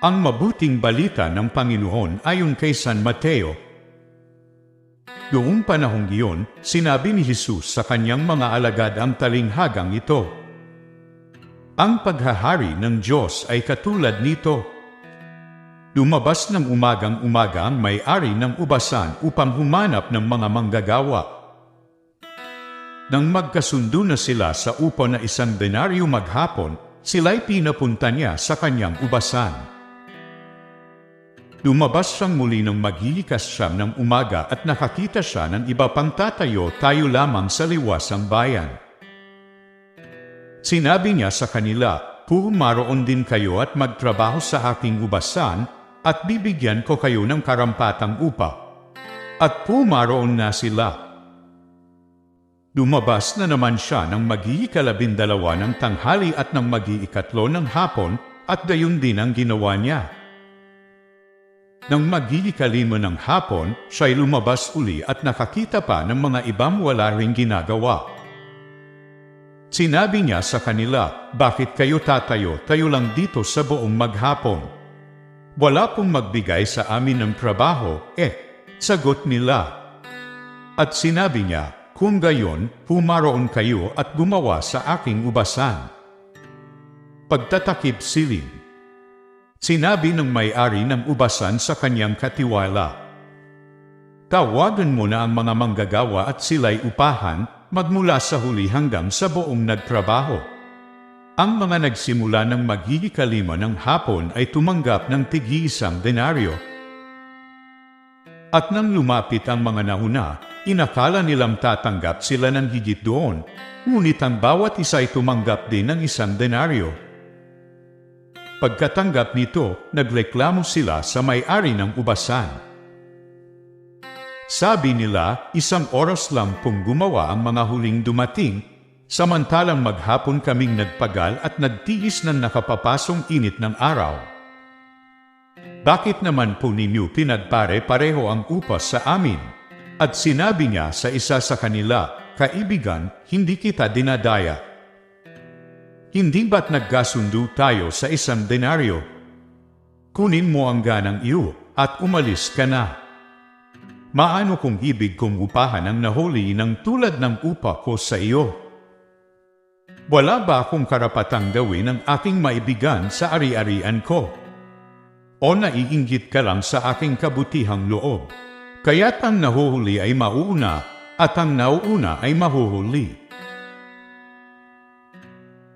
Ang mabuting balita ng Panginoon ayon kay San Mateo. Noong panahong iyon, sinabi ni Jesus sa kanyang mga alagad ang talinghagang ito. Ang paghahari ng Diyos ay katulad nito. Lumabas ng umagang umaga ang may-ari ng ubasan upang humanap ng mga manggagawa. Nang magkasundo na sila sa upo na isang denaryo maghapon, sila'y pinapunta niya sa kanyang ubasan. Lumabas siyang muli ng maghilikas siya ng umaga at nakakita siya ng iba pang tatayo tayo lamang sa liwasang bayan. Sinabi niya sa kanila, Pumaroon din kayo at magtrabaho sa aking ubasan at bibigyan ko kayo ng karampatang upa. At pumaroon na sila. Lumabas na naman siya ng mag-iikalabindalawa ng tanghali at ng mag-iikatlo ng hapon at gayon din ang ginawa niya. Nang mag-iikalima ng hapon, siya'y lumabas uli at nakakita pa ng mga ibang wala ring ginagawa. Sinabi niya sa kanila, Bakit kayo tatayo, tayo lang dito sa buong maghapon? Wala pong magbigay sa amin ng trabaho, eh, sagot nila. At sinabi niya, Kung gayon, pumaroon kayo at gumawa sa aking ubasan. Pagtatakip siling. Sinabi ng may-ari ng ubasan sa kanyang katiwala, Tawagan mo na ang mga manggagawa at sila'y upahan magmula sa huli hanggang sa buong nagtrabaho. Ang mga nagsimula ng magigikalima ng hapon ay tumanggap ng tig-iisang denaryo. At nang lumapit ang mga nauna, inakala nilang tatanggap sila ng higit doon, ngunit ang bawat isa ay tumanggap din ng isang denaryo. Pagkatanggap nito, nagreklamo sila sa may-ari ng ubasan. Sabi nila, isang oras lang pong gumawa ang mga huling dumating, samantalang maghapon kaming nagpagal at nagtiis ng nakapapasong init ng araw. Bakit naman po ninyo pinagpare-pareho ang upas sa amin? At sinabi niya sa isa sa kanila, Kaibigan, hindi kita dinadaya. Hindi ba't nagkasundo tayo sa isang denaryo? Kunin mo ang ganang iyo at umalis ka na. Maano kung ibig kong upahan ang nahuli ng tulad ng upa ko sa iyo? Wala ba akong karapatang gawin ang aking maibigan sa ari-arian ko? O naiinggit ka lang sa aking kabutihang loob? Kaya't ang nahuhuli ay mauna at ang nauuna ay mahuhuli.